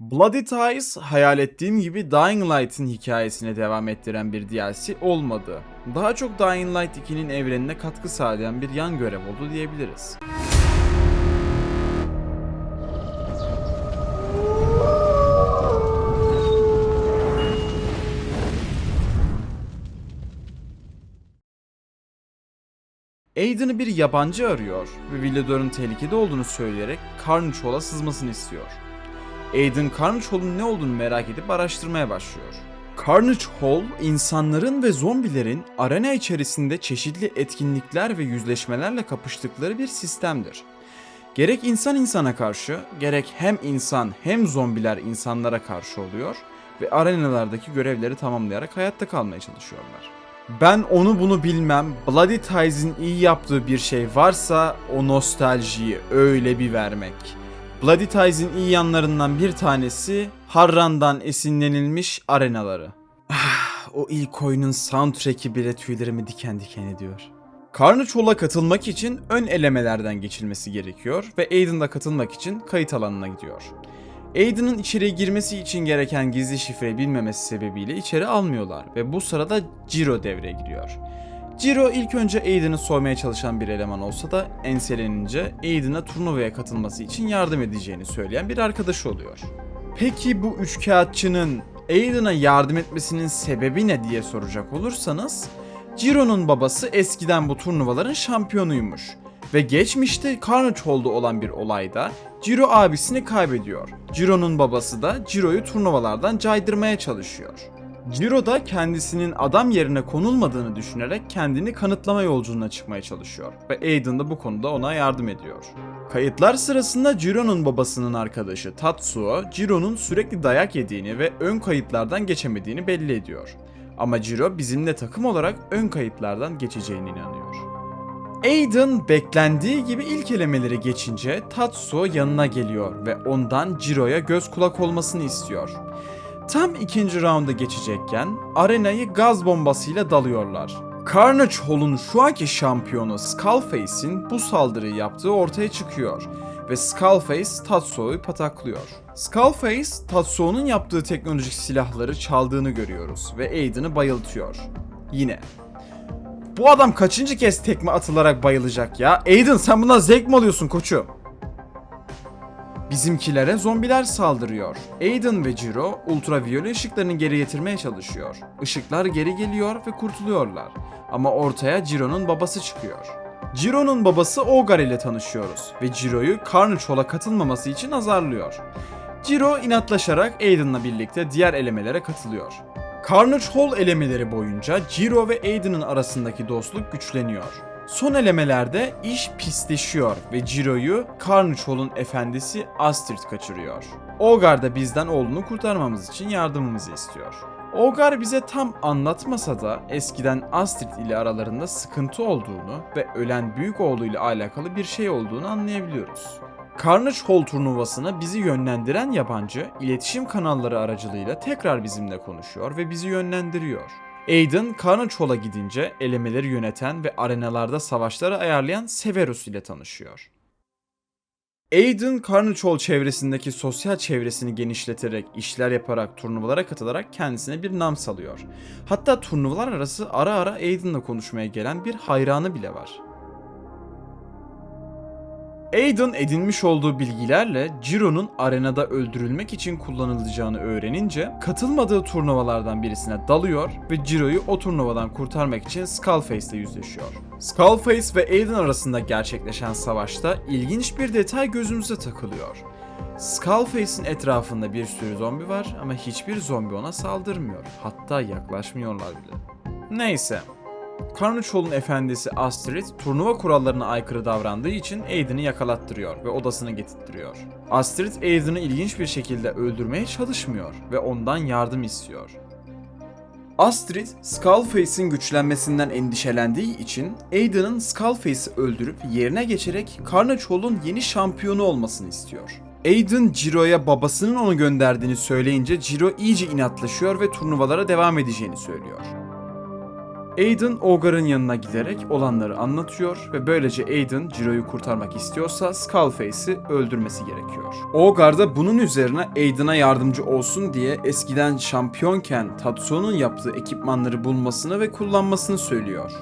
Bloody Ties hayal ettiğim gibi Dying Light'ın hikayesine devam ettiren bir DLC olmadı. Daha çok Dying Light 2'nin evrenine katkı sağlayan bir yan görev oldu diyebiliriz. Aiden'ı bir yabancı arıyor ve Villador'un tehlikede olduğunu söyleyerek Carnage Hall'a sızmasını istiyor. Aiden Carnage Hall'un ne olduğunu merak edip araştırmaya başlıyor. Carnage Hall, insanların ve zombilerin arena içerisinde çeşitli etkinlikler ve yüzleşmelerle kapıştıkları bir sistemdir. Gerek insan insana karşı, gerek hem insan hem zombiler insanlara karşı oluyor ve arenalardaki görevleri tamamlayarak hayatta kalmaya çalışıyorlar. Ben onu bunu bilmem. Bloody Ties'in iyi yaptığı bir şey varsa o nostaljiyi öyle bir vermek. Bloody Ties'in iyi yanlarından bir tanesi Harran'dan esinlenilmiş arenaları. Ah, o ilk oyunun soundtrack'i bile tüylerimi diken diken ediyor. Carnage Hall'a katılmak için ön elemelerden geçilmesi gerekiyor ve Aiden'da katılmak için kayıt alanına gidiyor. Aiden'ın içeriye girmesi için gereken gizli şifreyi bilmemesi sebebiyle içeri almıyorlar ve bu sırada Jiro devreye giriyor. Jiro ilk önce Aiden'ı soymaya çalışan bir eleman olsa da enselenince Aiden'a turnuvaya katılması için yardım edeceğini söyleyen bir arkadaşı oluyor. Peki bu üçkağıtçının Aiden'a yardım etmesinin sebebi ne diye soracak olursanız, Jiro'nun babası eskiden bu turnuvaların şampiyonuymuş ve geçmişte Carnage Hall'da olan bir olayda Jiro abisini kaybediyor. Jiro'nun babası da Jiro'yu turnuvalardan caydırmaya çalışıyor. Jiro da kendisinin adam yerine konulmadığını düşünerek kendini kanıtlama yolculuğuna çıkmaya çalışıyor ve Aiden da bu konuda ona yardım ediyor. Kayıtlar sırasında Jiro'nun babasının arkadaşı Tatsuo, Jiro'nun sürekli dayak yediğini ve ön kayıtlardan geçemediğini belli ediyor. Ama Jiro bizimle takım olarak ön kayıtlardan geçeceğine inanıyor. Aiden beklendiği gibi ilk elemeleri geçince Tatsuo yanına geliyor ve ondan Jiro'ya göz kulak olmasını istiyor. Tam ikinci rounda geçecekken arenayı gaz bombasıyla dalıyorlar. Carnage Hall'un şu anki şampiyonu Skullface'in bu saldırıyı yaptığı ortaya çıkıyor ve Skullface Tatsuo'yu pataklıyor. Skullface, Tatsuo'nun yaptığı teknolojik silahları çaldığını görüyoruz ve Aiden'ı bayıltıyor. Yine. Bu adam kaçıncı kez tekme atılarak bayılacak ya? Aiden sen buna zevk mi alıyorsun koçum? Bizimkilere zombiler saldırıyor. Aiden ve Jiro ultraviyole ışıklarını geri getirmeye çalışıyor. Işıklar geri geliyor ve kurtuluyorlar. Ama ortaya Jiro'nun babası çıkıyor. Jiro'nun babası Ogar ile tanışıyoruz ve Jiro'yu Carnage Hall'a katılmaması için azarlıyor. Jiro inatlaşarak Aiden'la birlikte diğer elemelere katılıyor. Carnage Hall elemeleri boyunca Jiro ve Aiden'ın arasındaki dostluk güçleniyor. Son elemelerde iş pisleşiyor ve Jiro'yu Carnage Hall'un efendisi Astrid kaçırıyor. Ogar da bizden oğlunu kurtarmamız için yardımımızı istiyor. Ogar bize tam anlatmasa da eskiden Astrid ile aralarında sıkıntı olduğunu ve ölen büyük oğluyla alakalı bir şey olduğunu anlayabiliyoruz. Carnage Hall turnuvasına bizi yönlendiren yabancı, iletişim kanalları aracılığıyla tekrar bizimle konuşuyor ve bizi yönlendiriyor. Aiden, Carnage gidince elemeleri yöneten ve arenalarda savaşları ayarlayan Severus ile tanışıyor. Aiden, Carnage çevresindeki sosyal çevresini genişleterek, işler yaparak, turnuvalara katılarak kendisine bir nam salıyor. Hatta turnuvalar arası ara ara Aiden'la konuşmaya gelen bir hayranı bile var. Aiden edinmiş olduğu bilgilerle Jiro'nun arenada öldürülmek için kullanılacağını öğrenince katılmadığı turnuvalardan birisine dalıyor ve Jiro'yu o turnuvadan kurtarmak için Skullface ile yüzleşiyor. Skullface ve Aiden arasında gerçekleşen savaşta ilginç bir detay gözümüze takılıyor. Skullface'in etrafında bir sürü zombi var ama hiçbir zombi ona saldırmıyor. Hatta yaklaşmıyorlar bile. Neyse, Carnage Hall'un efendisi Astrid turnuva kurallarına aykırı davrandığı için Aiden'ı yakalattırıyor ve odasına getirtiyor. Astrid Aiden'ı ilginç bir şekilde öldürmeye çalışmıyor ve ondan yardım istiyor. Astrid, Skullface'in güçlenmesinden endişelendiği için Aiden'ın Skullface'i öldürüp yerine geçerek Carnage yeni şampiyonu olmasını istiyor. Aiden, Jiro'ya babasının onu gönderdiğini söyleyince Jiro iyice inatlaşıyor ve turnuvalara devam edeceğini söylüyor. Aiden Ogar'ın yanına giderek olanları anlatıyor ve böylece Aiden Jiro'yu kurtarmak istiyorsa Skullface'i öldürmesi gerekiyor. Ogar da bunun üzerine Aiden'a yardımcı olsun diye eskiden şampiyonken Tatsuo'nun yaptığı ekipmanları bulmasını ve kullanmasını söylüyor.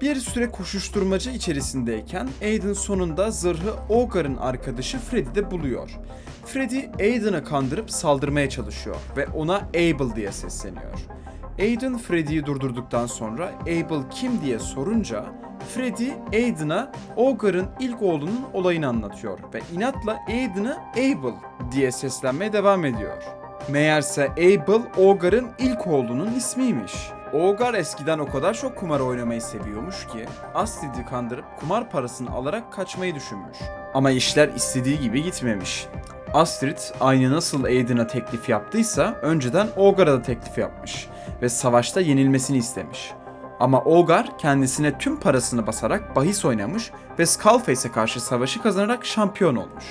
Bir süre koşuşturmaca içerisindeyken Aiden sonunda zırhı Ogar'ın arkadaşı Freddy'de buluyor. Freddy Aiden'ı kandırıp saldırmaya çalışıyor ve ona Abel diye sesleniyor. Aiden Freddy'yi durdurduktan sonra Abel kim diye sorunca Freddy Aiden'a Ogar'ın ilk oğlunun olayını anlatıyor ve inatla Aiden'ı Abel diye seslenmeye devam ediyor. Meğerse Abel Ogar'ın ilk oğlunun ismiymiş. Ogar eskiden o kadar çok kumar oynamayı seviyormuş ki Astrid'i kandırıp kumar parasını alarak kaçmayı düşünmüş. Ama işler istediği gibi gitmemiş. Astrid aynı nasıl Aiden'a teklif yaptıysa önceden Ogar'a da teklif yapmış ve savaşta yenilmesini istemiş. Ama Ogar kendisine tüm parasını basarak bahis oynamış ve Skullface'e karşı savaşı kazanarak şampiyon olmuş.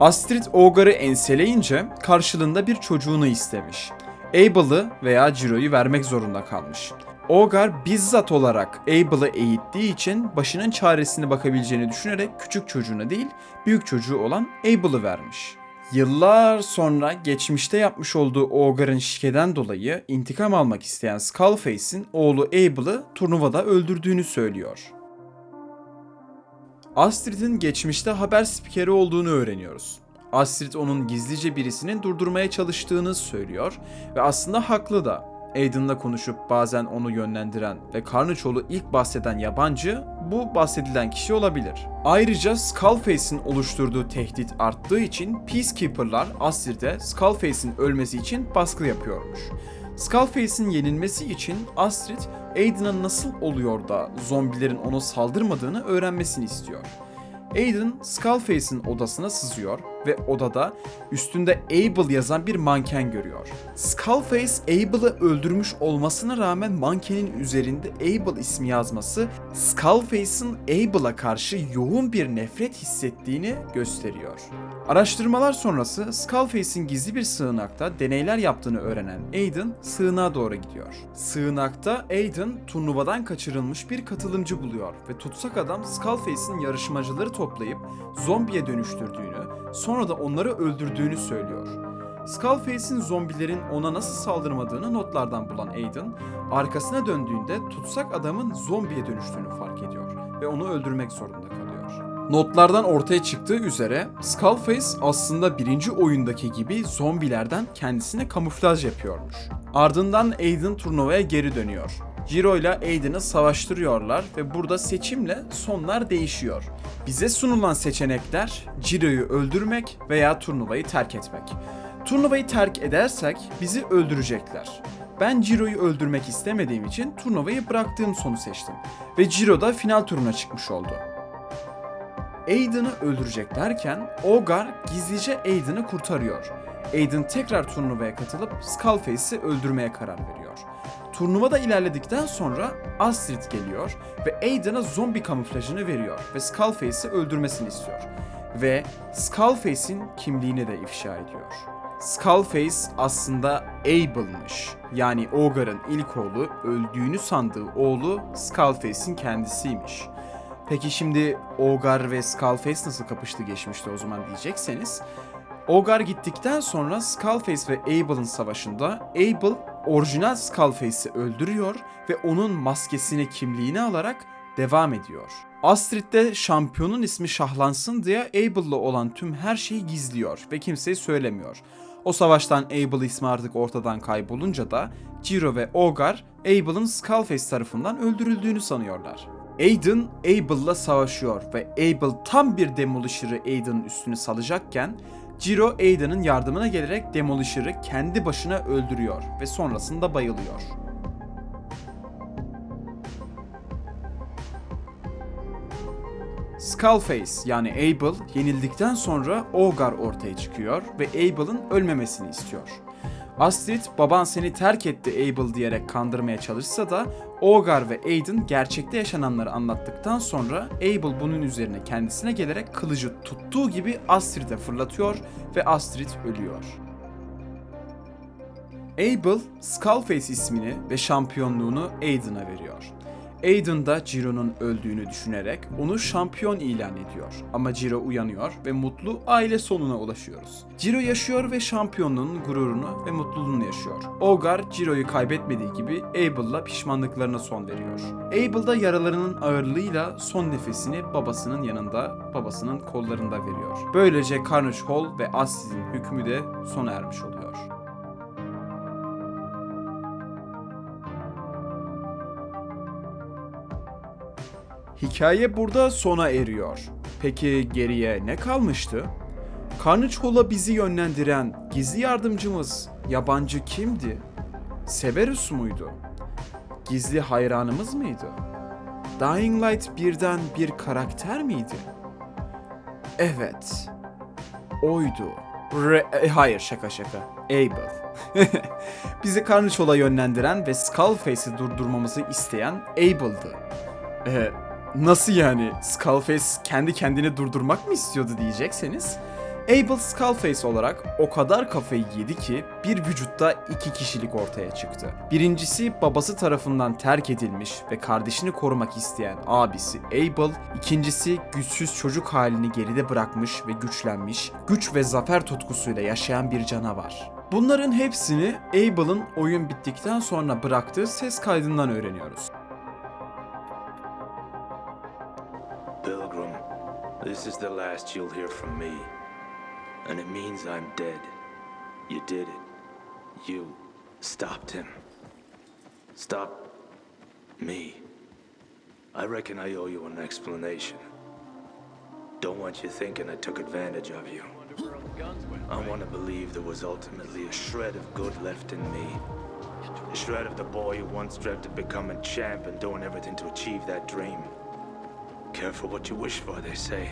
Astrid Ogar'ı enseleyince karşılığında bir çocuğunu istemiş. Abel'ı veya Jiro'yu vermek zorunda kalmış. Ogar bizzat olarak Abel'ı eğittiği için başının çaresine bakabileceğini düşünerek küçük çocuğuna değil büyük çocuğu olan Abel'ı vermiş. Yıllar sonra geçmişte yapmış olduğu Ogar'ın şikeden dolayı intikam almak isteyen Skullface'in oğlu Abel'ı turnuvada öldürdüğünü söylüyor. Astrid'in geçmişte haber spikeri olduğunu öğreniyoruz. Astrid onun gizlice birisinin durdurmaya çalıştığını söylüyor ve aslında haklı da. Aiden'la konuşup bazen onu yönlendiren ve Carnage'olu ilk bahseden yabancı bu bahsedilen kişi olabilir. Ayrıca Skullface'in oluşturduğu tehdit arttığı için Peacekeeper'lar Astrid'e Skullface'in ölmesi için baskı yapıyormuş. Skullface'in yenilmesi için Astrid, Aiden'a nasıl oluyor da zombilerin ona saldırmadığını öğrenmesini istiyor. Aiden, Skullface'in odasına sızıyor ve odada üstünde Abel yazan bir manken görüyor. Skullface, Abel'ı öldürmüş olmasına rağmen mankenin üzerinde Abel ismi yazması, Skullface'in Abel'a karşı yoğun bir nefret hissettiğini gösteriyor. Araştırmalar sonrası Skullface'in gizli bir sığınakta deneyler yaptığını öğrenen Aiden sığınağa doğru gidiyor. Sığınakta Aiden turnuvadan kaçırılmış bir katılımcı buluyor ve tutsak adam Skullface'in yarışmacıları toplayıp zombiye dönüştürdüğünü, sonra da onları öldürdüğünü söylüyor. Skullface'in zombilerin ona nasıl saldırmadığını notlardan bulan Aiden, arkasına döndüğünde tutsak adamın zombiye dönüştüğünü fark ediyor ve onu öldürmek zorunda kalıyor. Notlardan ortaya çıktığı üzere Skullface aslında birinci oyundaki gibi zombilerden kendisine kamuflaj yapıyormuş. Ardından Aiden turnuvaya geri dönüyor. Jiro ile Aiden'ı savaştırıyorlar ve burada seçimle sonlar değişiyor. Bize sunulan seçenekler Jiro'yu öldürmek veya turnuvayı terk etmek. Turnuvayı terk edersek bizi öldürecekler. Ben Jiro'yu öldürmek istemediğim için turnuvayı bıraktığım sonu seçtim. Ve Jiro da final turuna çıkmış oldu. Aiden'ı öldüreceklerken Ogar gizlice Aiden'ı kurtarıyor. Aiden tekrar turnuvaya katılıp Skullface'i öldürmeye karar veriyor. Turnuvada ilerledikten sonra Astrid geliyor ve Aiden'a zombi kamuflajını veriyor ve Skullface'i öldürmesini istiyor. Ve Skullface'in kimliğini de ifşa ediyor. Skullface aslında Abel'mış. Yani Ogar'ın ilk oğlu, öldüğünü sandığı oğlu Skullface'in kendisiymiş. Peki şimdi Ogar ve Skullface nasıl kapıştı geçmişte o zaman diyecekseniz. Ogar gittikten sonra Skullface ve Abel'ın savaşında Abel orijinal Skullface'i öldürüyor ve onun maskesini kimliğini alarak devam ediyor. Astrid de şampiyonun ismi şahlansın diye Abel'la olan tüm her şeyi gizliyor ve kimseye söylemiyor. O savaştan Abel ismi artık ortadan kaybolunca da Jiro ve Ogar Abel'ın Skullface tarafından öldürüldüğünü sanıyorlar. Aiden Abel'la savaşıyor ve Abel tam bir Demolisher'ı Aiden'ın üstüne salacakken Jiro Aiden'ın yardımına gelerek Demolisher'ı kendi başına öldürüyor ve sonrasında bayılıyor. Skullface yani Abel yenildikten sonra Ogar ortaya çıkıyor ve Abel'ın ölmemesini istiyor. Astrid baban seni terk etti Abel diyerek kandırmaya çalışsa da Ogar ve Aiden gerçekte yaşananları anlattıktan sonra Abel bunun üzerine kendisine gelerek kılıcı tuttuğu gibi Astrid'e fırlatıyor ve Astrid ölüyor. Abel, Skullface ismini ve şampiyonluğunu Aiden'a veriyor. Aiden da Jiro'nun öldüğünü düşünerek onu şampiyon ilan ediyor. Ama Jiro uyanıyor ve mutlu aile sonuna ulaşıyoruz. Jiro yaşıyor ve şampiyonluğunun gururunu ve mutluluğunu yaşıyor. Ogar, Jiro'yu kaybetmediği gibi Abel'la pişmanlıklarına son veriyor. Abel da yaralarının ağırlığıyla son nefesini babasının yanında, babasının kollarında veriyor. Böylece Carnage Hall ve Astis'in hükmü de sona ermiş oluyor. Hikaye burada sona eriyor. Peki geriye ne kalmıştı? Carnage bizi yönlendiren gizli yardımcımız yabancı kimdi? Severus muydu? Gizli hayranımız mıydı? Dying Light birden bir karakter miydi? Evet. Oydu. Re- e, hayır şaka şaka. Abel. Bizi Carnage Hall'a yönlendiren ve Skullface'i durdurmamızı isteyen Abel'dı. Ee, nasıl yani? Skullface kendi kendini durdurmak mı istiyordu diyecekseniz? Abel Skullface olarak o kadar kafayı yedi ki bir vücutta iki kişilik ortaya çıktı. Birincisi babası tarafından terk edilmiş ve kardeşini korumak isteyen abisi Abel, ikincisi güçsüz çocuk halini geride bırakmış ve güçlenmiş, güç ve zafer tutkusuyla yaşayan bir canavar. Bunların hepsini Abel'ın oyun bittikten sonra bıraktığı ses kaydından öğreniyoruz. This is the last you'll hear from me. And it means I'm dead. You did it. You stopped him. Stop me. I reckon I owe you an explanation. Don't want you thinking I took advantage of you. I want to believe there was ultimately a shred of good left in me. A shred of the boy who once dreamt of becoming champ and doing everything to achieve that dream. Careful what you wish for, they say.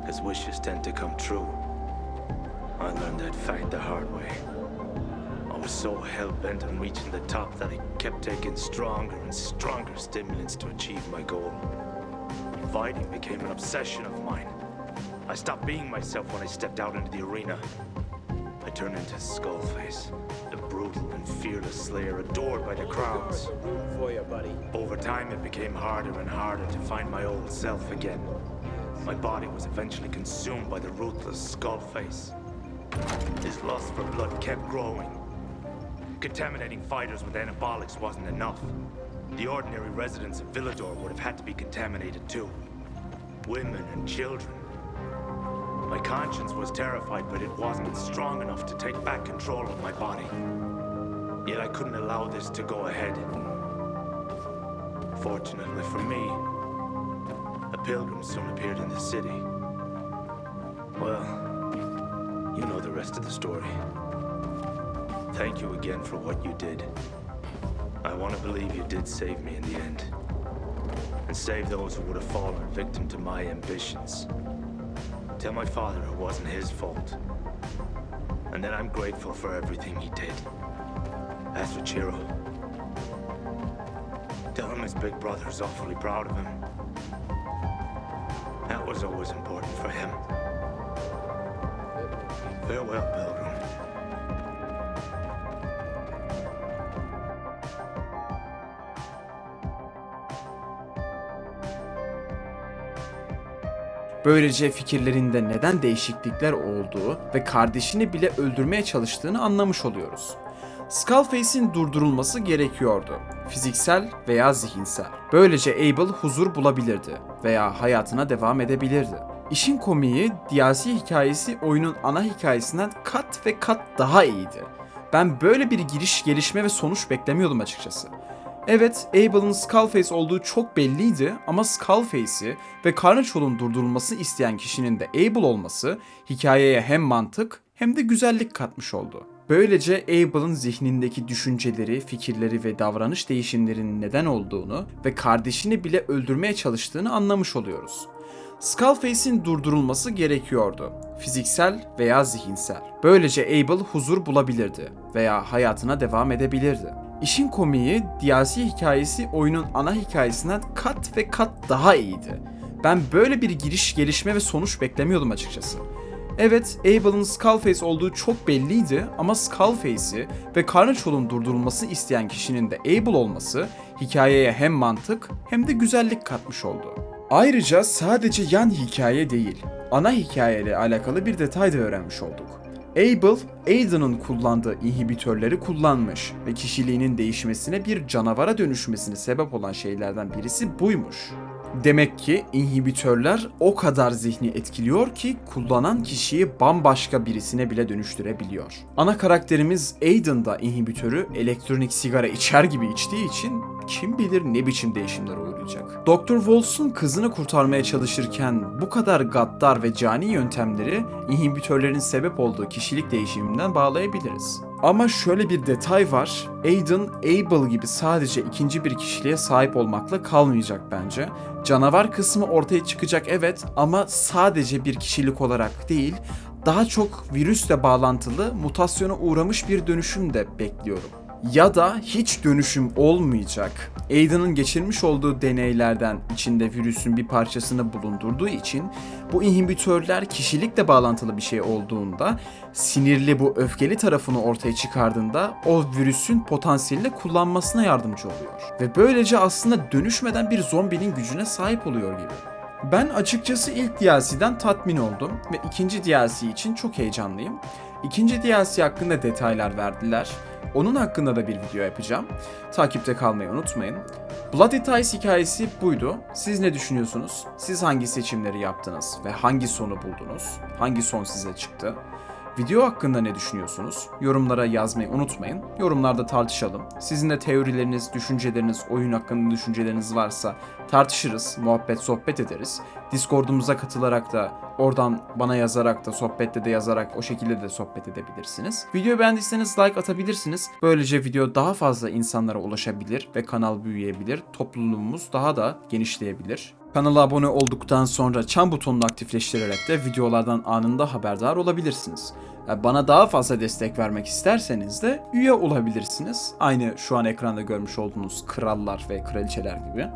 Because wishes tend to come true. I learned that fact the hard way. I was so hell bent on reaching the top that I kept taking stronger and stronger stimulants to achieve my goal. Fighting became an obsession of mine. I stopped being myself when I stepped out into the arena. I turned into Skullface, the brutal and fearless slayer adored by the crowds. for you, buddy. Over time, it became harder and harder to find my old self again. My body was eventually consumed by the ruthless Skullface. His lust for blood kept growing. Contaminating fighters with anabolics wasn't enough. The ordinary residents of Villador would have had to be contaminated too. Women and children. My conscience was terrified, but it wasn't strong enough to take back control of my body. Yet I couldn't allow this to go ahead. Fortunately for me, a pilgrim soon appeared in the city. Well, you know the rest of the story. Thank you again for what you did. I want to believe you did save me in the end. And save those who would have fallen victim to my ambitions. Tell my father it wasn't his fault. And that I'm grateful for everything he did. As for Chiro, Tell him his big brother's awfully proud of him. That was always important for him. Farewell, Pilgrim. Böylece fikirlerinde neden değişiklikler olduğu ve kardeşini bile öldürmeye çalıştığını anlamış oluyoruz. Skullface'in durdurulması gerekiyordu. Fiziksel veya zihinsel. Böylece Abel huzur bulabilirdi veya hayatına devam edebilirdi. İşin komiği DLC hikayesi oyunun ana hikayesinden kat ve kat daha iyiydi. Ben böyle bir giriş, gelişme ve sonuç beklemiyordum açıkçası. Evet, Abel'ın Skullface olduğu çok belliydi ama Skullface'i ve Carnage Hall'un durdurulmasını isteyen kişinin de Abel olması hikayeye hem mantık hem de güzellik katmış oldu. Böylece Abel'ın zihnindeki düşünceleri, fikirleri ve davranış değişimlerinin neden olduğunu ve kardeşini bile öldürmeye çalıştığını anlamış oluyoruz. Skullface'in durdurulması gerekiyordu. Fiziksel veya zihinsel. Böylece Abel huzur bulabilirdi veya hayatına devam edebilirdi. İşin komiği DLC hikayesi oyunun ana hikayesinden kat ve kat daha iyiydi. Ben böyle bir giriş, gelişme ve sonuç beklemiyordum açıkçası. Evet, Abel'ın Skullface olduğu çok belliydi ama Skullface'i ve Carnagehol'un durdurulması isteyen kişinin de Abel olması hikayeye hem mantık hem de güzellik katmış oldu. Ayrıca sadece yan hikaye değil, ana hikayeyle alakalı bir detay da öğrenmiş olduk. Abel, Aiden'ın kullandığı inhibitörleri kullanmış ve kişiliğinin değişmesine bir canavara dönüşmesine sebep olan şeylerden birisi buymuş. Demek ki inhibitörler o kadar zihni etkiliyor ki kullanan kişiyi bambaşka birisine bile dönüştürebiliyor. Ana karakterimiz Aiden da inhibitörü elektronik sigara içer gibi içtiği için kim bilir ne biçim değişimlere uğrayacak. Dr. Wolf'un kızını kurtarmaya çalışırken bu kadar gaddar ve cani yöntemleri inhibitörlerin sebep olduğu kişilik değişiminden bağlayabiliriz. Ama şöyle bir detay var. Aiden, Abel gibi sadece ikinci bir kişiliğe sahip olmakla kalmayacak bence. Canavar kısmı ortaya çıkacak evet ama sadece bir kişilik olarak değil, daha çok virüsle bağlantılı mutasyona uğramış bir dönüşüm de bekliyorum ya da hiç dönüşüm olmayacak. Aiden'ın geçirmiş olduğu deneylerden içinde virüsün bir parçasını bulundurduğu için bu inhibitörler kişilikle bağlantılı bir şey olduğunda sinirli bu öfkeli tarafını ortaya çıkardığında o virüsün potansiyelini kullanmasına yardımcı oluyor. Ve böylece aslında dönüşmeden bir zombinin gücüne sahip oluyor gibi. Ben açıkçası ilk DLC'den tatmin oldum ve ikinci DLC için çok heyecanlıyım. İkinci DLC hakkında detaylar verdiler. Onun hakkında da bir video yapacağım. Takipte kalmayı unutmayın. Bloody Ties hikayesi buydu. Siz ne düşünüyorsunuz? Siz hangi seçimleri yaptınız ve hangi sonu buldunuz? Hangi son size çıktı? Video hakkında ne düşünüyorsunuz? Yorumlara yazmayı unutmayın. Yorumlarda tartışalım. Sizin de teorileriniz, düşünceleriniz, oyun hakkında düşünceleriniz varsa tartışırız, muhabbet, sohbet ederiz. Discord'umuza katılarak da oradan bana yazarak da sohbette de yazarak o şekilde de sohbet edebilirsiniz. Videoyu beğendiyseniz like atabilirsiniz. Böylece video daha fazla insanlara ulaşabilir ve kanal büyüyebilir. Topluluğumuz daha da genişleyebilir. Kanala abone olduktan sonra çan butonunu aktifleştirerek de videolardan anında haberdar olabilirsiniz. Yani Bana daha fazla destek vermek isterseniz de üye olabilirsiniz. Aynı şu an ekranda görmüş olduğunuz krallar ve kraliçeler gibi.